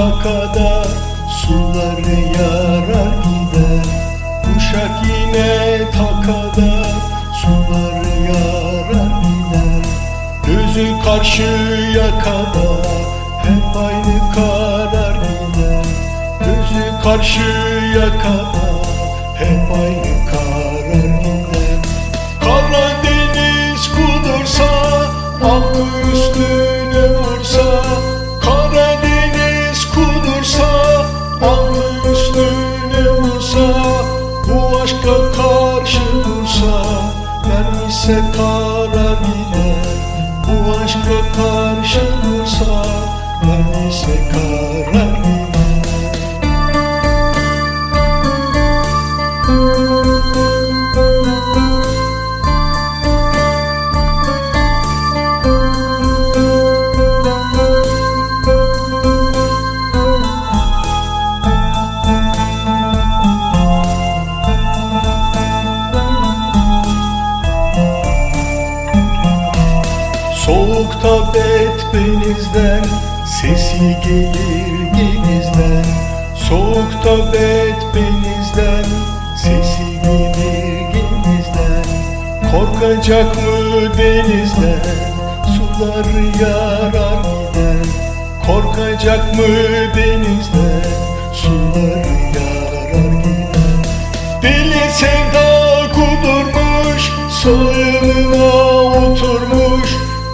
Şakada sular yarar gider. Uşak yine takada sular yarar gider. Gözü karşıya kadar hep aynı karar gider. Gözü karşıya kadar hep aynı karar gider. Vermişse karar gider Bu aşka karşı dursa Vermişse karar Soğukta betbenizden Sesi gelir denizden Soğukta betbenizden Sesi gelir denizden Korkacak mı denizden Suları yarar gider. Korkacak mı denizden Suları yarar gider. Deli sevda kudurmuş oturmuş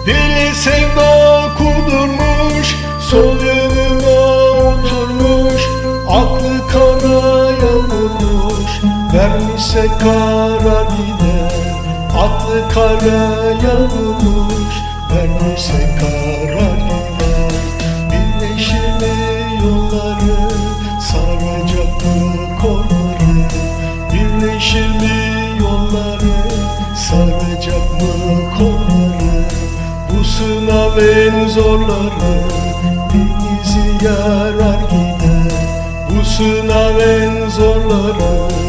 Deli sevda kudurmuş Soyununa oturmuş Aklı karaya vurmuş Vermişse kara gider Aklı karaya vurmuş Vermişse kara gider Birleşir mi yolları Saracak mı kolları Birleşir mi yolları Saracak mı kolları sınav en zorları Denizi yarar gider Bu sınav en zorları